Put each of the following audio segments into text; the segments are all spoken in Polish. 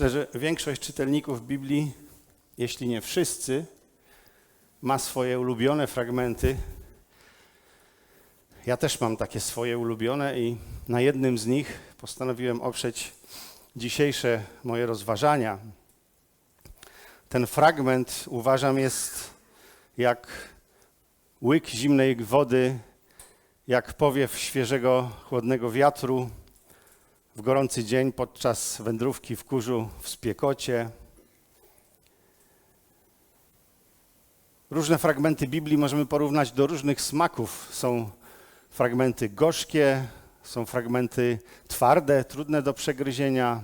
Myślę, że większość czytelników Biblii, jeśli nie wszyscy, ma swoje ulubione fragmenty. Ja też mam takie swoje ulubione i na jednym z nich postanowiłem oprzeć dzisiejsze moje rozważania. Ten fragment uważam jest jak łyk zimnej wody, jak powiew świeżego, chłodnego wiatru w gorący dzień podczas wędrówki w kurzu w spiekocie. Różne fragmenty Biblii możemy porównać do różnych smaków. Są fragmenty gorzkie, są fragmenty twarde, trudne do przegryzienia,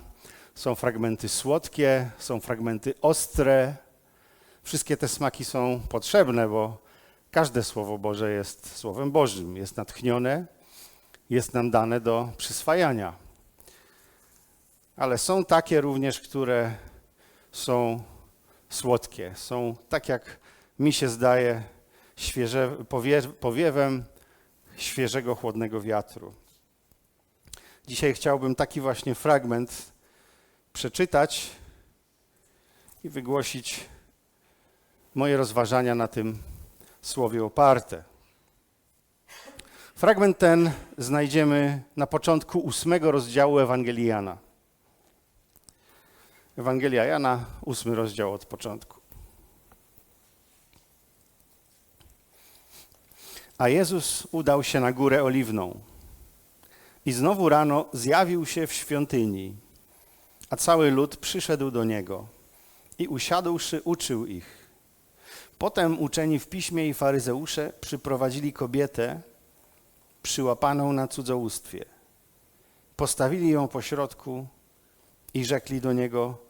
są fragmenty słodkie, są fragmenty ostre. Wszystkie te smaki są potrzebne, bo każde Słowo Boże jest Słowem Bożym, jest natchnione, jest nam dane do przyswajania. Ale są takie również, które są słodkie, są tak jak mi się zdaje, świeże, powie, powiewem świeżego, chłodnego wiatru. Dzisiaj chciałbym taki właśnie fragment przeczytać i wygłosić moje rozważania na tym słowie oparte. Fragment ten znajdziemy na początku ósmego rozdziału Ewangelii Jana. Ewangelia Jana, ósmy rozdział od początku. A Jezus udał się na górę oliwną i znowu rano zjawił się w świątyni, a cały lud przyszedł do niego i usiadłszy uczył ich. Potem uczeni w piśmie i faryzeusze przyprowadzili kobietę przyłapaną na cudzołóstwie. Postawili ją pośrodku i rzekli do niego: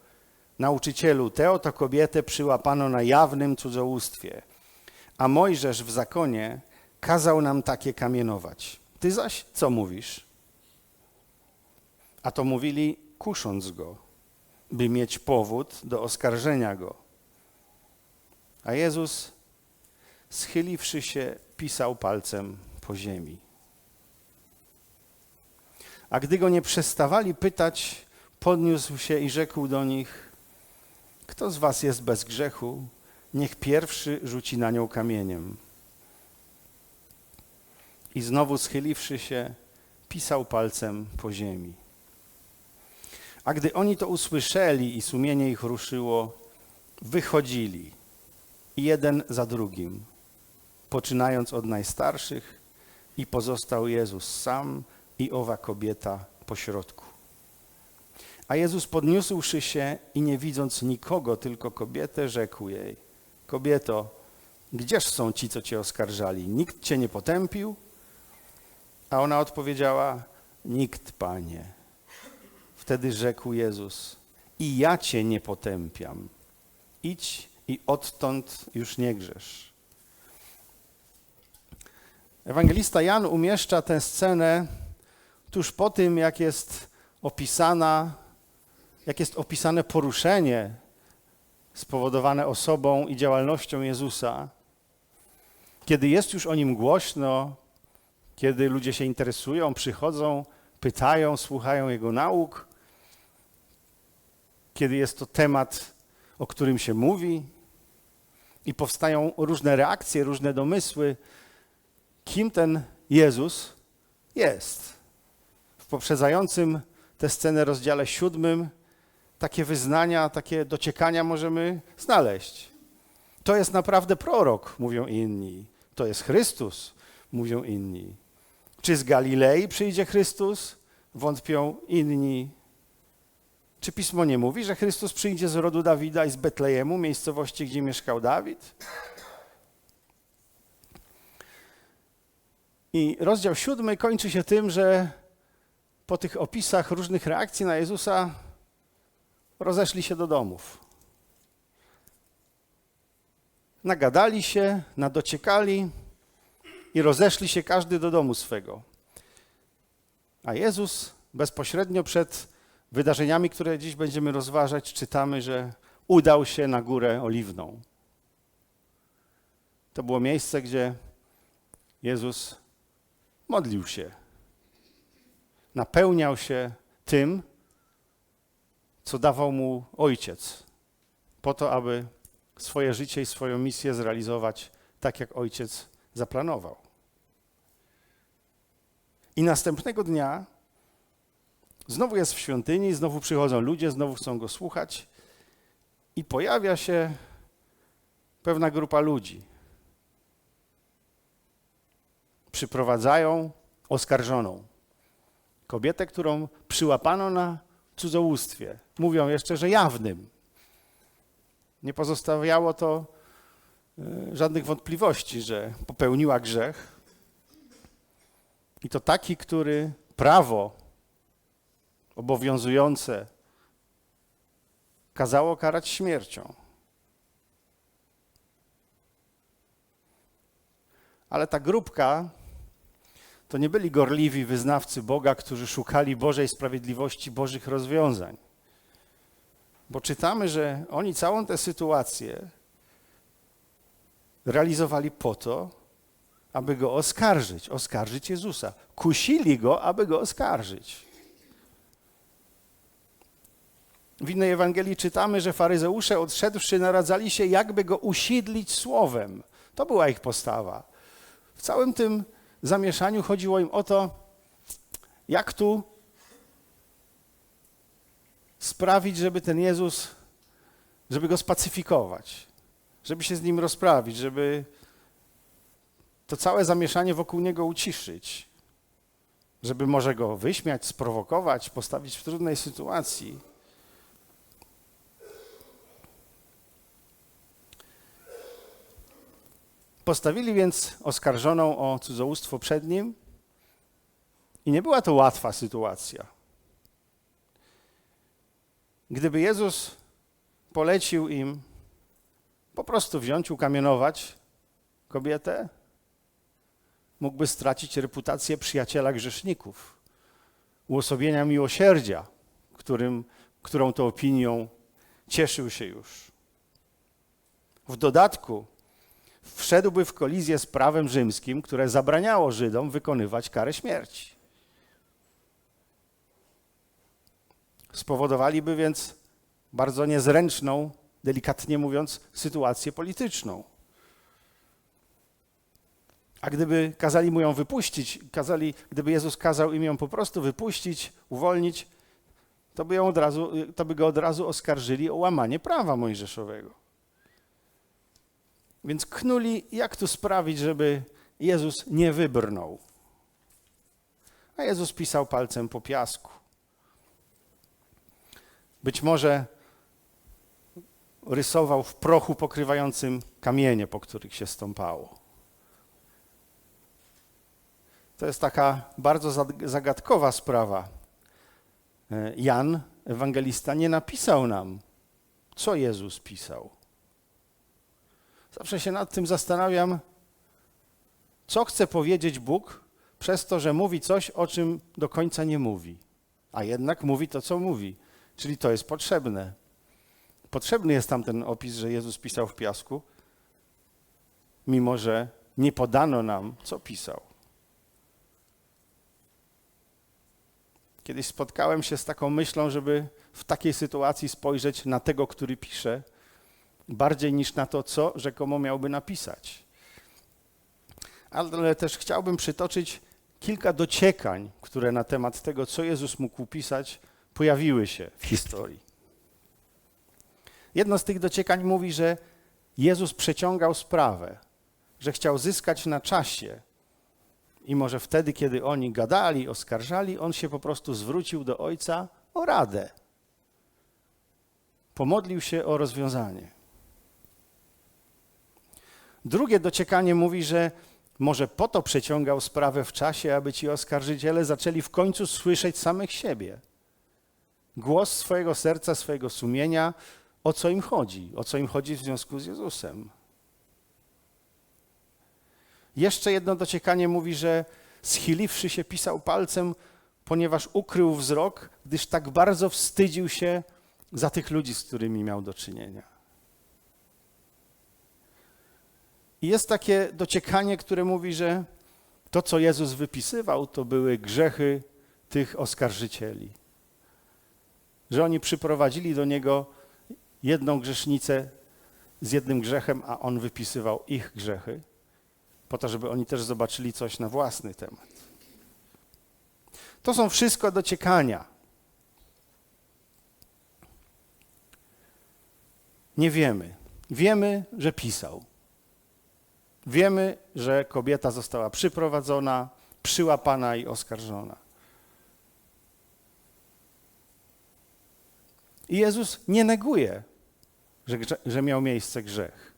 Nauczycielu, tę oto kobietę przyłapano na jawnym cudzołóstwie, a Mojżesz w zakonie kazał nam takie kamienować. Ty zaś co mówisz? A to mówili, kusząc go, by mieć powód do oskarżenia go. A Jezus, schyliwszy się, pisał palcem po ziemi. A gdy go nie przestawali pytać, podniósł się i rzekł do nich: Kto z was jest bez grzechu, niech pierwszy rzuci na nią kamieniem. I znowu schyliwszy się, pisał palcem po ziemi. A gdy oni to usłyszeli i sumienie ich ruszyło, wychodzili, jeden za drugim, poczynając od najstarszych, i pozostał Jezus sam i owa kobieta pośrodku. A Jezus podniósłszy się i nie widząc nikogo, tylko kobietę, rzekł jej: Kobieto, gdzież są ci, co cię oskarżali? Nikt cię nie potępił? A ona odpowiedziała: Nikt, panie. Wtedy rzekł Jezus: I ja cię nie potępiam. Idź i odtąd już nie grzesz. Ewangelista Jan umieszcza tę scenę tuż po tym, jak jest opisana, jak jest opisane poruszenie spowodowane osobą i działalnością Jezusa. Kiedy jest już o nim głośno, kiedy ludzie się interesują, przychodzą, pytają, słuchają jego nauk, kiedy jest to temat, o którym się mówi i powstają różne reakcje, różne domysły, kim ten Jezus jest. W poprzedzającym tę scenę rozdziale siódmym takie wyznania, takie dociekania możemy znaleźć. To jest naprawdę prorok, mówią inni. To jest Chrystus, mówią inni. Czy z Galilei przyjdzie Chrystus? Wątpią inni. Czy pismo nie mówi, że Chrystus przyjdzie z rodu Dawida i z Betlejemu, miejscowości, gdzie mieszkał Dawid? I rozdział siódmy kończy się tym, że po tych opisach różnych reakcji na Jezusa rozeszli się do domów. Nagadali się, nadociekali i rozeszli się każdy do domu swego. A Jezus bezpośrednio przed wydarzeniami, które dziś będziemy rozważać, czytamy, że udał się na górę oliwną. To było miejsce, gdzie Jezus modlił się, napełniał się tym, co dawał mu ojciec, po to, aby swoje życie i swoją misję zrealizować tak, jak ojciec zaplanował. I następnego dnia znowu jest w świątyni, znowu przychodzą ludzie, znowu chcą go słuchać, i pojawia się pewna grupa ludzi. Przyprowadzają oskarżoną kobietę, którą przyłapano na cudzołóstwie. Mówią jeszcze, że jawnym. Nie pozostawiało to e, żadnych wątpliwości, że popełniła grzech. I to taki, który prawo obowiązujące kazało karać śmiercią. Ale ta grupka to nie byli gorliwi wyznawcy Boga, którzy szukali Bożej sprawiedliwości, Bożych rozwiązań. Bo czytamy, że oni całą tę sytuację realizowali po to, aby go oskarżyć, oskarżyć Jezusa. Kusili go, aby go oskarżyć. W innej Ewangelii czytamy, że faryzeusze odszedłszy naradzali się, jakby go usidlić słowem. To była ich postawa. W całym tym zamieszaniu chodziło im o to, jak tu sprawić, żeby ten Jezus, żeby go spacyfikować, żeby się z nim rozprawić, żeby to całe zamieszanie wokół niego uciszyć, żeby może go wyśmiać, sprowokować, postawić w trudnej sytuacji. Postawili więc oskarżoną o cudzołóstwo przed nim i nie była to łatwa sytuacja. Gdyby Jezus polecił im po prostu wziąć, ukamienować kobietę, mógłby stracić reputację przyjaciela grzeszników, uosobienia miłosierdzia, którym, którą to opinią cieszył się już. W dodatku wszedłby w kolizję z prawem rzymskim, które zabraniało Żydom wykonywać karę śmierci. Spowodowaliby więc bardzo niezręczną, delikatnie mówiąc, sytuację polityczną. A gdyby kazali mu ją wypuścić, kazali, gdyby Jezus kazał im ją po prostu wypuścić, uwolnić, to by, ją od razu, to by go od razu oskarżyli o łamanie prawa mojżeszowego. Więc knuli, jak tu sprawić, żeby Jezus nie wybrnął. A Jezus pisał palcem po piasku. Być może rysował w prochu pokrywającym kamienie, po których się stąpało. To jest taka bardzo zagadkowa sprawa. E, Jan, ewangelista, nie napisał nam, co Jezus pisał. Zawsze się nad tym zastanawiam, co chce powiedzieć Bóg przez to, że mówi coś, o czym do końca nie mówi, a jednak mówi to, co mówi. Czyli to jest potrzebne. Potrzebny jest tam ten opis, że Jezus pisał w piasku, mimo że nie podano nam, co pisał. Kiedyś spotkałem się z taką myślą, żeby w takiej sytuacji spojrzeć na tego, który pisze, bardziej niż na to, co rzekomo miałby napisać. Ale też chciałbym przytoczyć kilka dociekań, które na temat tego, co Jezus mógł pisać, pojawiły się w historii. Jedno z tych dociekań mówi, że Jezus przeciągał sprawę, że chciał zyskać na czasie. I może wtedy, kiedy oni gadali, oskarżali, on się po prostu zwrócił do Ojca o radę. Pomodlił się o rozwiązanie. Drugie dociekanie mówi, że może po to przeciągał sprawę w czasie, aby ci oskarżyciele zaczęli w końcu słyszeć samych siebie. Głos swojego serca, swojego sumienia, o co im chodzi, o co im chodzi w związku z Jezusem. Jeszcze jedno dociekanie mówi, że schiliwszy się pisał palcem, ponieważ ukrył wzrok, gdyż tak bardzo wstydził się za tych ludzi, z którymi miał do czynienia. I jest takie dociekanie, które mówi, że to, co Jezus wypisywał, to były grzechy tych oskarżycieli. że oni przyprowadzili do niego jedną grzesznicę z jednym grzechem, a on wypisywał ich grzechy, po to, żeby oni też zobaczyli coś na własny temat. To są wszystko dociekania. Nie wiemy. Wiemy, że pisał. Wiemy, że kobieta została przyprowadzona, przyłapana i oskarżona. I Jezus nie neguje, że, że miał miejsce grzech.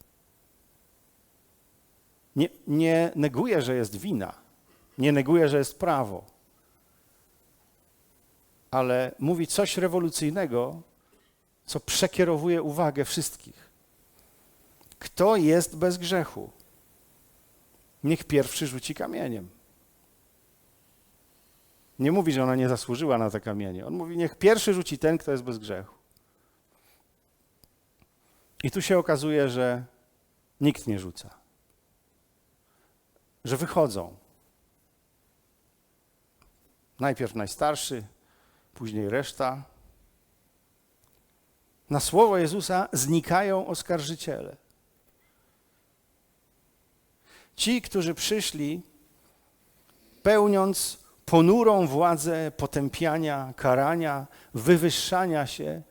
Nie, nie neguje, że jest wina. Nie neguje, że jest prawo. Ale mówi coś rewolucyjnego, co przekierowuje uwagę wszystkich. Kto jest bez grzechu? Niech pierwszy rzuci kamieniem. Nie mówi, że ona nie zasłużyła na te kamienie. On mówi, niech pierwszy rzuci ten, kto jest bez grzechu. I tu się okazuje, że nikt nie rzuca. Że wychodzą. Najpierw najstarszy, później reszta. Na słowo Jezusa znikają oskarżyciele. Ci, którzy przyszli, pełniąc ponurą władzę potępiania, karania, wywyższania się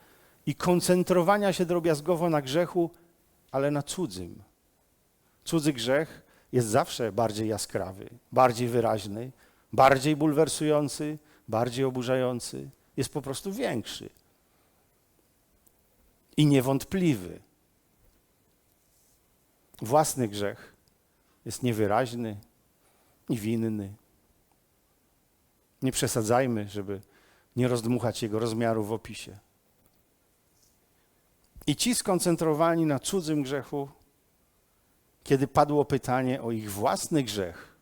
i koncentrowania się drobiazgowo na grzechu, ale na cudzym. Cudzy grzech jest zawsze bardziej jaskrawy, bardziej wyraźny, bardziej bulwersujący, bardziej oburzający. Jest po prostu większy i niewątpliwy. Własny grzech jest niewyraźny i winny. Nie przesadzajmy, żeby nie rozdmuchać jego rozmiaru w opisie. I ci skoncentrowani na cudzym grzechu, kiedy padło pytanie o ich własny grzech,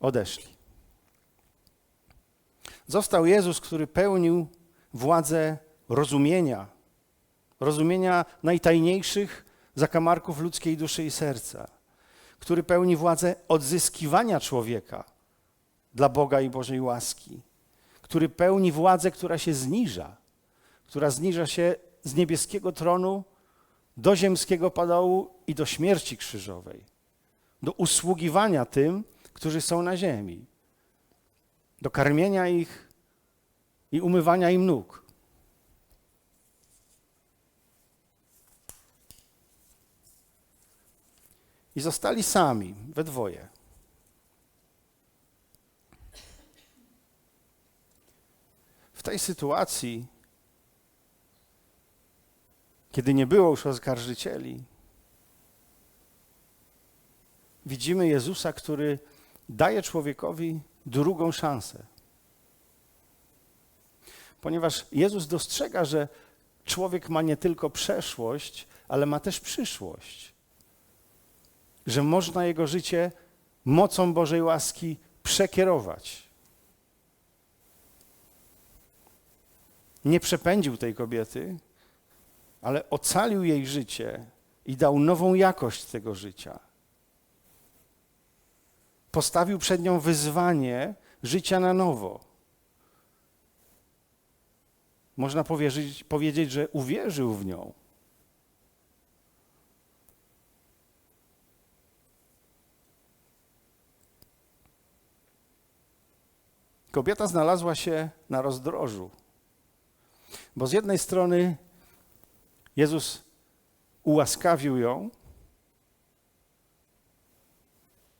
odeszli. Został Jezus, który pełnił władzę rozumienia, rozumienia najtajniejszych zakamarków ludzkiej duszy i serca, który pełni władzę odzyskiwania człowieka dla Boga i Bożej łaski, który pełni władzę, która się zniża, która zniża się z niebieskiego tronu do ziemskiego padołu i do śmierci krzyżowej, do usługiwania tym, którzy są na ziemi, do karmienia ich i umywania im nóg. I zostali sami, we dwoje. W tej sytuacji, kiedy nie było już oskarżycieli, widzimy Jezusa, który daje człowiekowi drugą szansę. Ponieważ Jezus dostrzega, że człowiek ma nie tylko przeszłość, ale ma też przyszłość. Że można jego życie mocą Bożej łaski przekierować. Nie przepędził tej kobiety, ale ocalił jej życie i dał nową jakość tego życia postawił przed nią wyzwanie życia na nowo. Można powiedzieć, że uwierzył w nią. Kobieta znalazła się na rozdrożu, bo z jednej strony Jezus ułaskawił ją,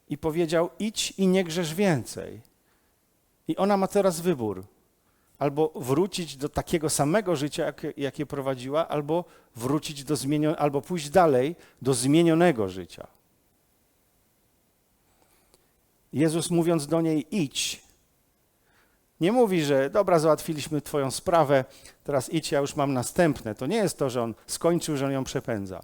i powiedział: idź i nie grzesz więcej. I ona ma teraz wybór. Albo wrócić do takiego samego życia, jakie, prowadziła, albo wrócić do zmienionego, albo pójść dalej do zmienionego życia. Jezus mówiąc do niej idź, nie mówi, że dobra, załatwiliśmy twoją sprawę, teraz idź, ja już mam następne. To nie jest to, że on skończył, że on ją przepędza.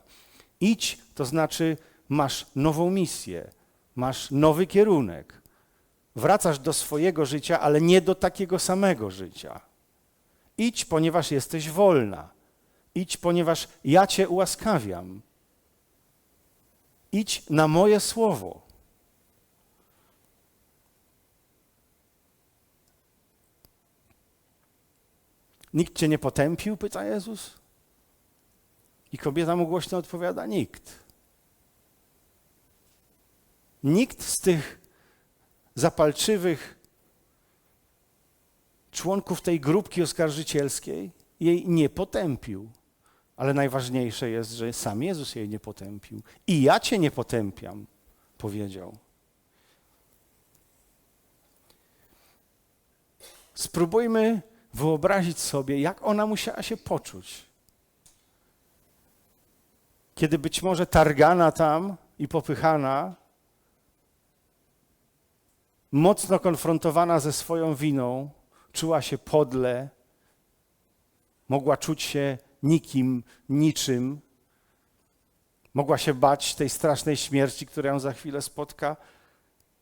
Idź, to znaczy masz nową misję, masz nowy kierunek. Wracasz do swojego życia, ale nie do takiego samego życia. Idź, ponieważ jesteś wolna. Idź, ponieważ ja cię ułaskawiam. Idź na moje słowo. Nikt cię nie potępił? pyta Jezus. I kobieta mu głośno odpowiada: Nikt. Nikt z tych zapalczywych członków tej grupki oskarżycielskiej jej nie potępił. Ale najważniejsze jest, że sam Jezus jej nie potępił. I ja cię nie potępiam, powiedział. Spróbujmy wyobrazić sobie, jak ona musiała się poczuć. Kiedy być może targana tam i popychana, mocno konfrontowana ze swoją winą, czuła się podle, mogła czuć się nikim, niczym, mogła się bać tej strasznej śmierci, która ją za chwilę spotka,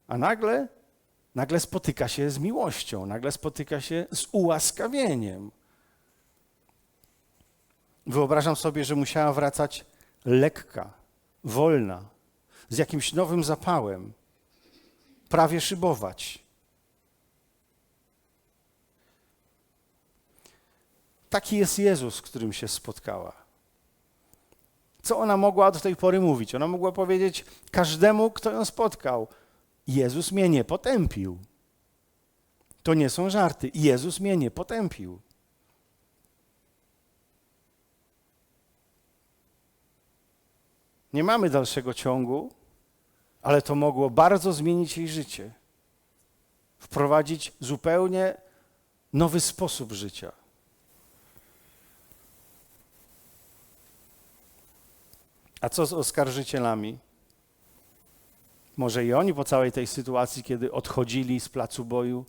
a nagle, nagle spotyka się z miłością, nagle spotyka się z ułaskawieniem. Wyobrażam sobie, że musiała wracać lekka, wolna, z jakimś nowym zapałem, prawie szybować. Taki jest Jezus, z którym się spotkała. Co ona mogła do tej pory mówić? Ona mogła powiedzieć każdemu, kto ją spotkał: Jezus mnie nie potępił. To nie są żarty. Jezus mnie nie potępił. Nie mamy dalszego ciągu, ale to mogło bardzo zmienić jej życie. Wprowadzić zupełnie nowy sposób życia. A co z oskarżycielami? Może i oni po całej tej sytuacji, kiedy odchodzili z placu boju,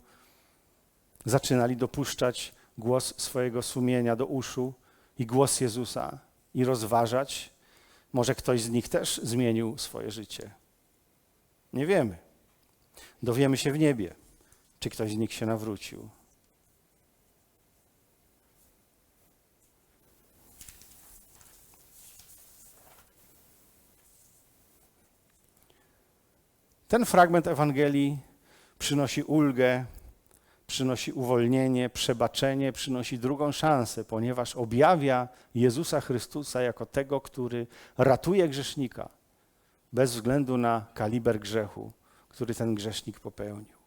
zaczynali dopuszczać głos swojego sumienia do uszu i głos Jezusa i rozważać, może ktoś z nich też zmienił swoje życie. Nie wiemy. Dowiemy się w niebie, czy ktoś z nich się nawrócił. Ten fragment Ewangelii przynosi ulgę, przynosi uwolnienie, przebaczenie, przynosi drugą szansę, ponieważ objawia Jezusa Chrystusa jako tego, który ratuje grzesznika bez względu na kaliber grzechu, który ten grzesznik popełnił.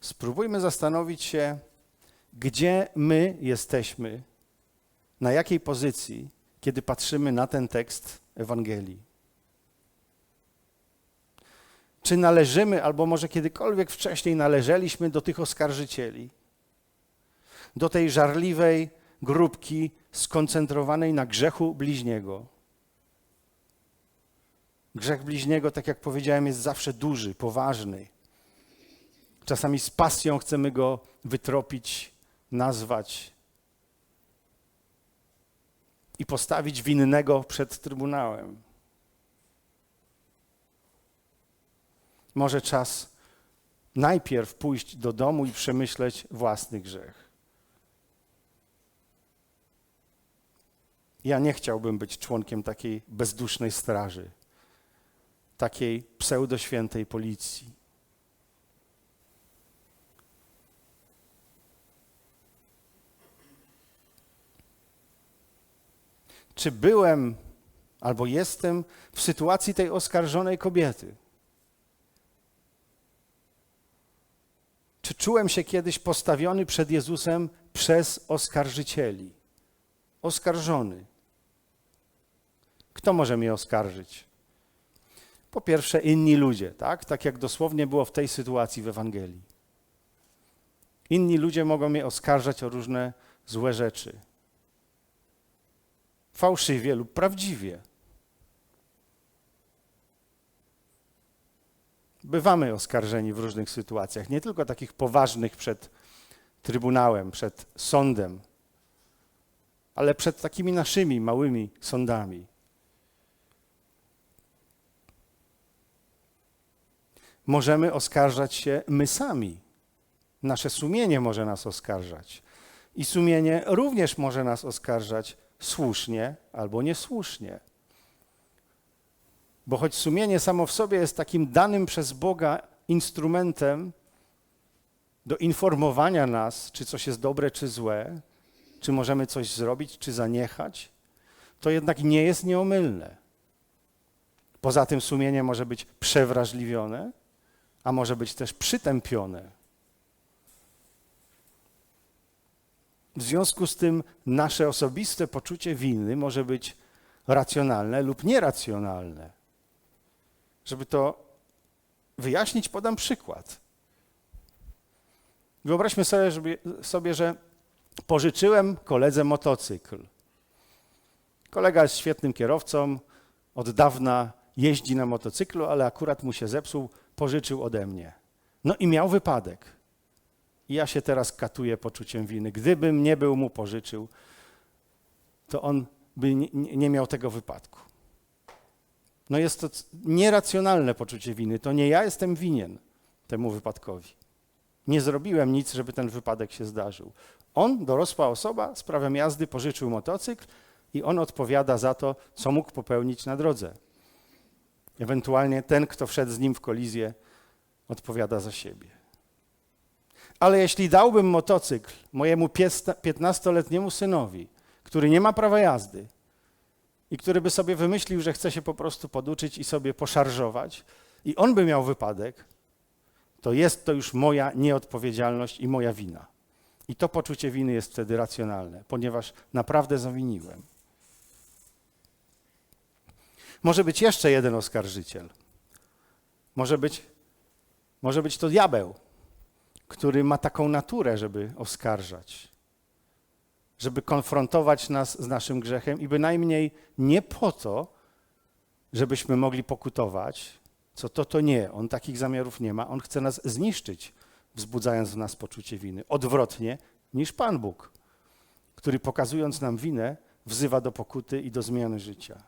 Spróbujmy zastanowić się, gdzie my jesteśmy na jakiej pozycji, kiedy patrzymy na ten tekst Ewangelii? Czy należymy, albo może kiedykolwiek wcześniej należeliśmy do tych oskarżycieli, do tej żarliwej grupki skoncentrowanej na grzechu bliźniego? Grzech bliźniego, tak jak powiedziałem, jest zawsze duży, poważny. Czasami z pasją chcemy go wytropić, nazwać, i postawić winnego przed trybunałem. Może czas najpierw pójść do domu i przemyśleć własny grzech. Ja nie chciałbym być członkiem takiej bezdusznej straży, takiej pseudoświętej policji. Czy byłem albo jestem w sytuacji tej oskarżonej kobiety? Czy czułem się kiedyś postawiony przed Jezusem przez oskarżycieli? Oskarżony. Kto może mnie oskarżyć? Po pierwsze, inni ludzie, tak? Tak jak dosłownie było w tej sytuacji w Ewangelii. Inni ludzie mogą mnie oskarżać o różne złe rzeczy fałszywie lub prawdziwie. Bywamy oskarżeni w różnych sytuacjach, nie tylko takich poważnych przed trybunałem, przed sądem, ale przed takimi naszymi małymi sądami. Możemy oskarżać się my sami. Nasze sumienie może nas oskarżać. I sumienie również może nas oskarżać słusznie albo niesłusznie. Bo choć sumienie samo w sobie jest takim danym przez Boga instrumentem do informowania nas, czy coś jest dobre, czy złe, czy możemy coś zrobić, czy zaniechać, to jednak nie jest nieomylne. Poza tym sumienie może być przewrażliwione, a może być też przytępione. W związku z tym nasze osobiste poczucie winy może być racjonalne lub nieracjonalne. Żeby to wyjaśnić, podam przykład. Wyobraźmy sobie, żeby, sobie, że pożyczyłem koledze motocykl. Kolega jest świetnym kierowcą, od dawna jeździ na motocyklu, ale akurat mu się zepsuł, pożyczył ode mnie. No i miał wypadek. Ja się teraz katuję poczuciem winy. Gdybym nie był mu pożyczył, to on by nie miał tego wypadku. No jest to nieracjonalne poczucie winy. To nie ja jestem winien temu wypadkowi. Nie zrobiłem nic, żeby ten wypadek się zdarzył. On, dorosła osoba, z prawem jazdy pożyczył motocykl i on odpowiada za to, co mógł popełnić na drodze. Ewentualnie ten, kto wszedł z nim w kolizję, odpowiada za siebie. Ale jeśli dałbym motocykl mojemu 15-letniemu synowi, który nie ma prawa jazdy i który by sobie wymyślił, że chce się po prostu poduczyć i sobie poszarżować, i on by miał wypadek, to jest to już moja nieodpowiedzialność i moja wina. I to poczucie winy jest wtedy racjonalne, ponieważ naprawdę zawiniłem. Może być jeszcze jeden oskarżyciel. Może być, może być to diabeł, który ma taką naturę, żeby oskarżać, żeby konfrontować nas z naszym grzechem i bynajmniej nie po to, żebyśmy mogli pokutować, co to to nie. On takich zamiarów nie ma. On chce nas zniszczyć, wzbudzając w nas poczucie winy. Odwrotnie niż Pan Bóg, który pokazując nam winę, wzywa do pokuty i do zmiany życia.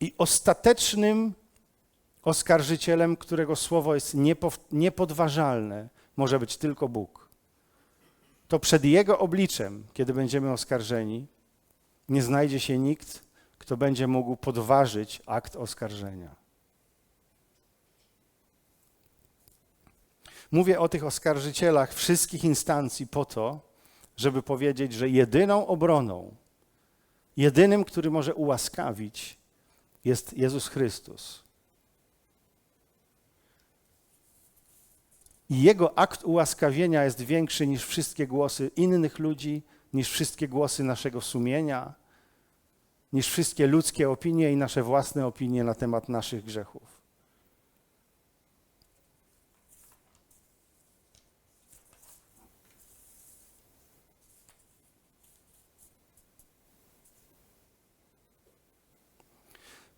I ostatecznym oskarżycielem, którego słowo jest niepodważalne, może być tylko Bóg. To przed Jego obliczem, kiedy będziemy oskarżeni, nie znajdzie się nikt, kto będzie mógł podważyć akt oskarżenia. Mówię o tych oskarżycielach wszystkich instancji po to, żeby powiedzieć, że jedyną obroną, jedynym, który może ułaskawić, jest Jezus Chrystus. I Jego akt ułaskawienia jest większy niż wszystkie głosy innych ludzi, niż wszystkie głosy naszego sumienia, niż wszystkie ludzkie opinie i nasze własne opinie na temat naszych grzechów.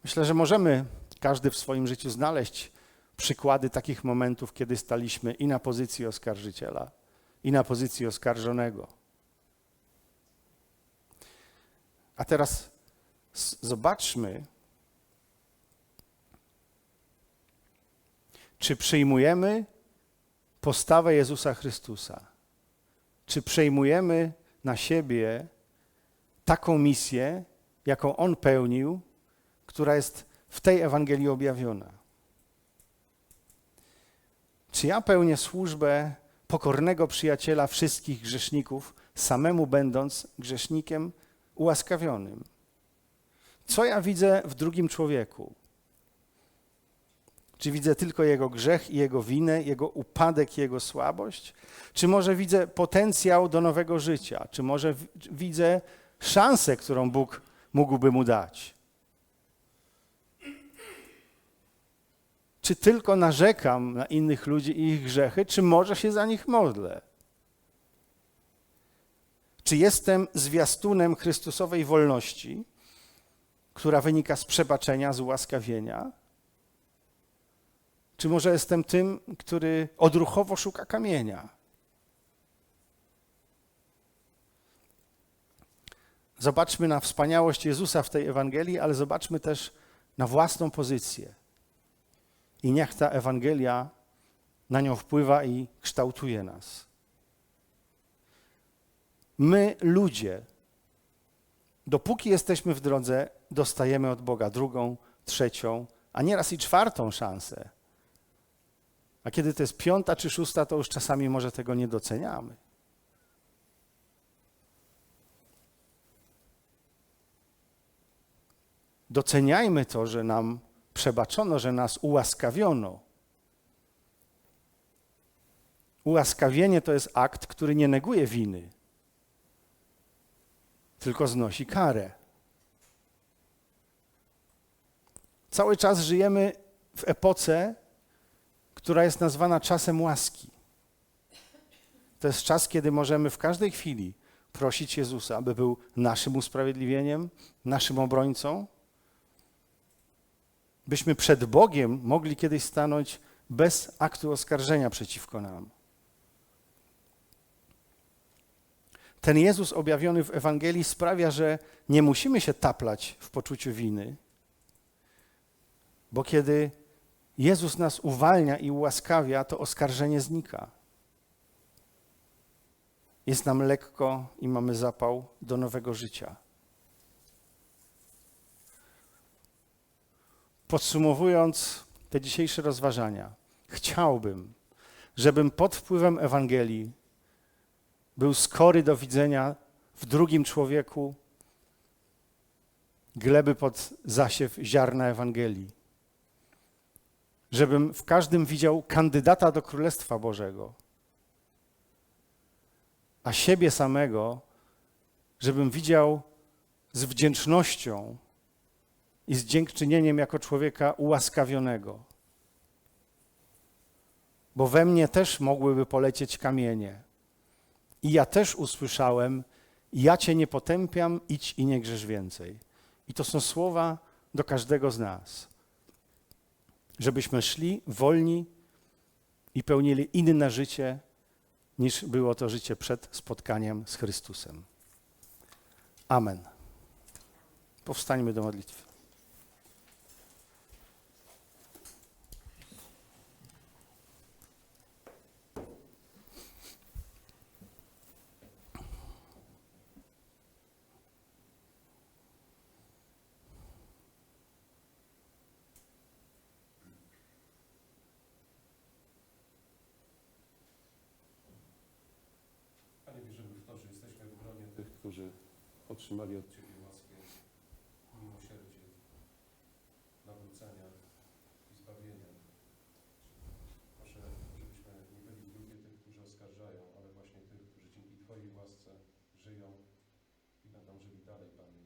Myślę, że możemy każdy w swoim życiu znaleźć przykłady takich momentów, kiedy staliśmy i na pozycji oskarżyciela, i na pozycji oskarżonego. A teraz zobaczmy, czy przyjmujemy postawę Jezusa Chrystusa. Czy przejmujemy na siebie taką misję, jaką On pełnił, która jest w tej Ewangelii objawiona. Czy ja pełnię służbę pokornego przyjaciela wszystkich grzeszników, samemu będąc grzesznikiem ułaskawionym? Co ja widzę w drugim człowieku? Czy widzę tylko jego grzech i jego winę, jego upadek i jego słabość? Czy może widzę potencjał do nowego życia? Czy może widzę szansę, którą Bóg mógłby mu dać? Czy tylko narzekam na innych ludzi i ich grzechy, czy może się za nich modlę? Czy jestem zwiastunem Chrystusowej wolności, która wynika z przebaczenia, z ułaskawienia? Czy może jestem tym, który odruchowo szuka kamienia? Zobaczmy na wspaniałość Jezusa w tej Ewangelii, ale zobaczmy też na własną pozycję i niech ta Ewangelia na nią wpływa i kształtuje nas. My, ludzie, Dopóki jesteśmy w drodze, dostajemy od Boga drugą, trzecią, a nieraz i czwartą szansę. A kiedy to jest piąta czy szósta, to już czasami może tego nie doceniamy. Doceniajmy to, że nam przebaczono, że nas ułaskawiono. Ułaskawienie to jest akt, który nie neguje winy, tylko znosi karę. Cały czas żyjemy w epoce, która jest nazwana czasem łaski. To jest czas, kiedy możemy w każdej chwili prosić Jezusa, aby był naszym usprawiedliwieniem, naszym obrońcą, byśmy przed Bogiem mogli kiedyś stanąć bez aktu oskarżenia przeciwko nam. Ten Jezus objawiony w Ewangelii sprawia, że nie musimy się taplać w poczuciu winy, bo kiedy Jezus nas uwalnia i ułaskawia, to oskarżenie znika. Jest nam lekko i mamy zapał do nowego życia. Podsumowując te dzisiejsze rozważania, chciałbym, żebym pod wpływem Ewangelii był skory do widzenia w drugim człowieku gleby pod zasiew ziarna Ewangelii. Żebym w każdym widział kandydata do Królestwa Bożego, a siebie samego, żebym widział z wdzięcznością i z dziękczynieniem jako człowieka ułaskawionego. Bo we mnie też mogłyby polecieć kamienie. I ja też usłyszałem: Ja cię nie potępiam, idź i nie grzesz więcej. I to są słowa do każdego z nas. Żebyśmy szli wolni i pełnili inne życie, niż było to życie przed spotkaniem z Chrystusem. Amen. Powstańmy do modlitwy. otrzymali od Ciebie łaskę miłosierdzie, nawrócenia i zbawienia. Proszę, żebyśmy nie byli w tych, którzy oskarżają, ale właśnie tych, którzy dzięki Twojej łasce żyją i będą żyli dalej, Panie.